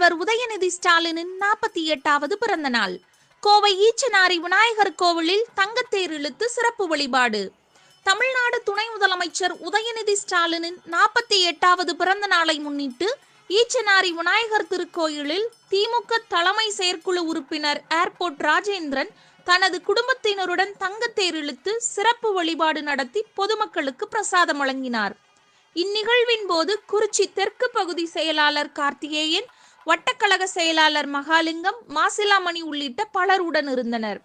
முதல்வர் உதயநிதி ஸ்டாலினின் நாற்பத்தி எட்டாவது பிறந்த நாள் கோவை ஈச்சனாரி விநாயகர் கோவிலில் தங்கத்தேர் இழுத்து சிறப்பு வழிபாடு. தமிழ்நாடு துணை முதலமைச்சர் உதயநிதி ஸ்டாலினின் நாற்பத்தி எட்டாவது பிறந்த நாளை முன்னிட்டு ஈச்சனாரி விநாயகர் திருக்கோயிலில் திமுக தலைமை செயற்குழு உறுப்பினர் ஏர்போர்ட் ராஜேந்திரன் தனது குடும்பத்தினருடன் தங்கத்தேர் இழுத்து சிறப்பு வழிபாடு நடத்தி பொதுமக்களுக்கு பிரசாதம் வழங்கினார். இந்நிகழ்வின் போது குறிச்சி தெற்கு பகுதி செயலாளர் கார்த்திகேயன் வட்டக்கழக செயலாளர் மகாலிங்கம் மாசிலாமணி உள்ளிட்ட பலர் உடன் இருந்தனர்.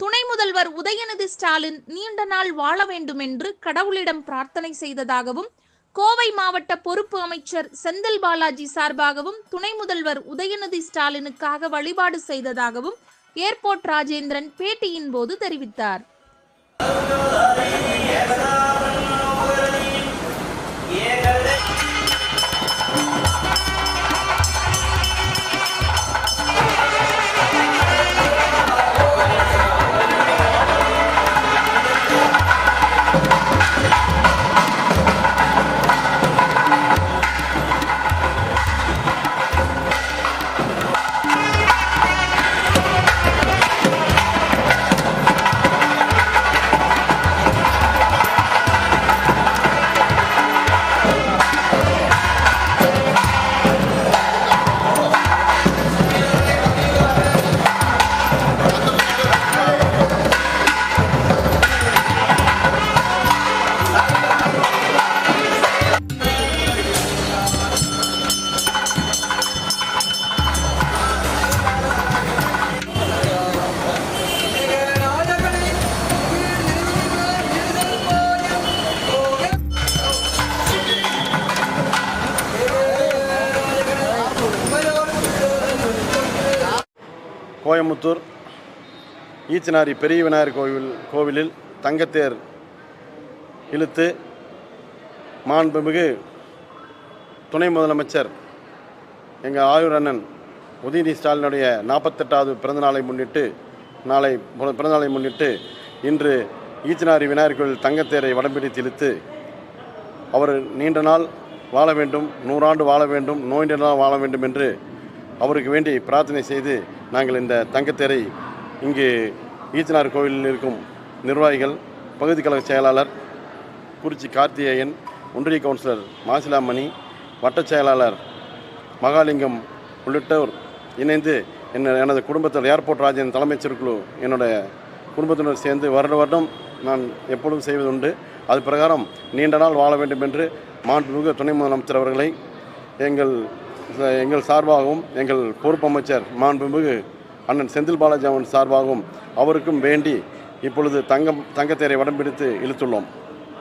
துணை முதல்வர் உதயநிதி ஸ்டாலின் நீண்ட நாள் வாழ வேண்டும் என்று கடவுளிடம் பிரார்த்தனை செய்ததாகவும் கோவை மாவட்ட பொறுப்பு அமைச்சர் செந்தில் பாலாஜி சார்பாகவும் துணை முதல்வர் உதயநிதி ஸ்டாலினுக்காக வழிபாடு செய்ததாகவும் ஏர்போர்ட் ராஜேந்திரன் பேட்டியின் போது தெரிவித்தார். கோயம்புத்தூர் ஈச்சனாரி பெரிய விநாயகர் கோவில் கோவிலில் தங்கத்தேர் இழுத்து மாண்புமிகு துணை முதலமைச்சர் எங்கள் ஆயுர் அண்ணன் உதயநிதி ஸ்டாலினுடைய நாற்பத்தெட்டாவது பிறந்தநாளை முன்னிட்டு நாளை பிறந்தநாளை முன்னிட்டு இன்று ஈச்சனாரி விநாயகர் கோவில் தங்கத்தேரை வடம்பிடித்து இழுத்து அவர் நீண்ட நாள் வாழ வேண்டும் நூறாண்டு வாழ வேண்டும் நோய் நாள் வாழ வேண்டும் என்று அவருக்கு வேண்டி பிரார்த்தனை செய்து நாங்கள் இந்த தங்கத்தேரை இங்கு ஈச்சனார் கோவிலில் இருக்கும் நிர்வாகிகள் பகுதி கழக செயலாளர் குறிச்சி கார்த்திகேயன் ஒன்றிய கவுன்சிலர் மாசிலாமணி வட்டச் செயலாளர் மகாலிங்கம் உள்ளிட்டோர் இணைந்து என்ன எனது குடும்பத்தில் ஏர்போர்ட் ராஜன் தலைமைச் செயற்குழு என்னுடைய குடும்பத்தினர் சேர்ந்து வருட வருடம் நான் எப்பொழுதும் செய்வதுண்டு அது பிரகாரம் நீண்ட நாள் வாழ வேண்டும் என்று மாண்புமிகு துணை முதலமைச்சர் அவர்களை எங்கள் எங்கள் சார்பாகவும் எங்கள் பொறுப்பு அமைச்சர் மாண்புமிகு அண்ணன் செந்தில் பாலாஜி அவன் சார்பாகவும் அவருக்கும் வேண்டி இப்பொழுது தங்கம் தங்கத்தேரை வடம் பிடித்து இழுத்துள்ளோம்.